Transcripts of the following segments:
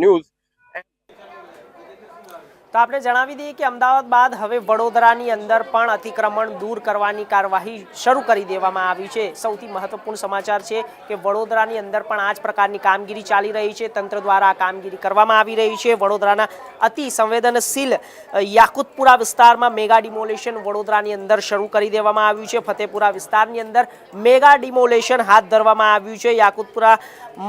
news. તો આપણે જણાવી દઈએ કે અમદાવાદ બાદ હવે વડોદરાની અંદર પણ અતિક્રમણ દૂર કરવાની કાર્યવાહી શરૂ કરી દેવામાં આવી છે. સૌથી મહત્વપૂર્ણ સમાચાર છે કે વડોદરાની અંદર પણ આ જ પ્રકારની કામગીરી ચાલી રહી છે. તંત્ર દ્વારા આ કામગીરી કરવામાં આવી રહી છે. વડોદરાના અતિ સંવેદનશીલ યાકુતપુરા વિસ્તારમાં મેગા ડિમોલેશન વડોદરાની અંદર શરૂ કરી દેવામાં આવ્યું છે. ફતેપુરા વિસ્તારની અંદર મેગા ડિમોલેશન હાથ ધરવામાં આવ્યું છે. યાકુતપુરા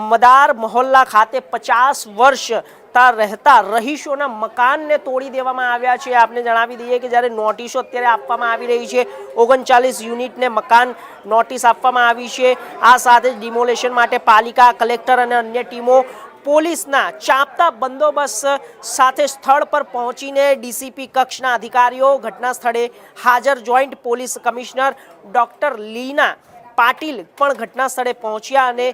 મદાર મહોલ્લા ખાતે પચાસ વર્ષ તા રહેતા રહીશોના મકાનને તોડી દેવામાં આવ્યા છે. આપને જણાવી દઈએ કે જ્યારે નોટિસો અત્યારે આપવામાં આવી રહી છે, ઓગણચાલીસ યુનિટને મકાન નોટિસ આપવામાં આવી છે. આ સાથે જ ડિમોલેશન માટે પાલિકા, કલેક્ટર અને અન્ય ટીમો પોલીસના ચાંપતા બંદોબસ્ત સાથે સ્થળ પર પહોંચીને ડીસીપી કક્ષના અધિકારીઓ ઘટના સ્થળે હાજર joint police commissioner doctor Leena Patil પણ ઘટના સ્થળે પહોંચ્યા અને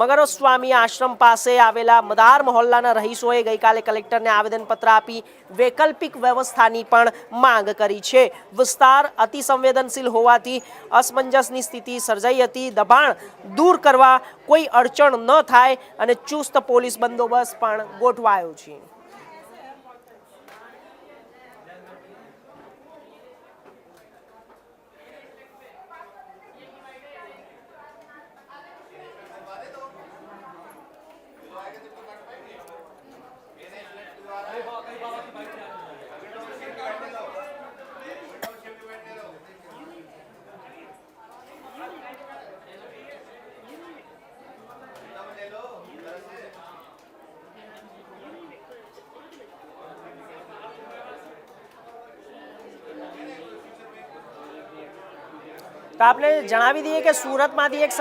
મગરસ્વામી આશ્રમ પાસે આવેલા મદાર મહોલ્લાના રહીશોએ ગઈકાલે કલેક્ટરને આવેદનપત્ર આપી વૈકલ્પિક વ્યવસ્થાની પણ માંગ કરી છે. વિસ્તાર અતિસંવેદનશીલ હોવાથી અસમંજસની સ્થિતિ સર્જાઈ હતી. દબાણ દૂર કરવા કોઈ અડચણ ન થાય અને ચુસ્ત પોલીસ બંદોબસ્ત પણ ગોઠવાયો છે. તો આપણે જણાવી દઈએ કે સુરતમાંથી એક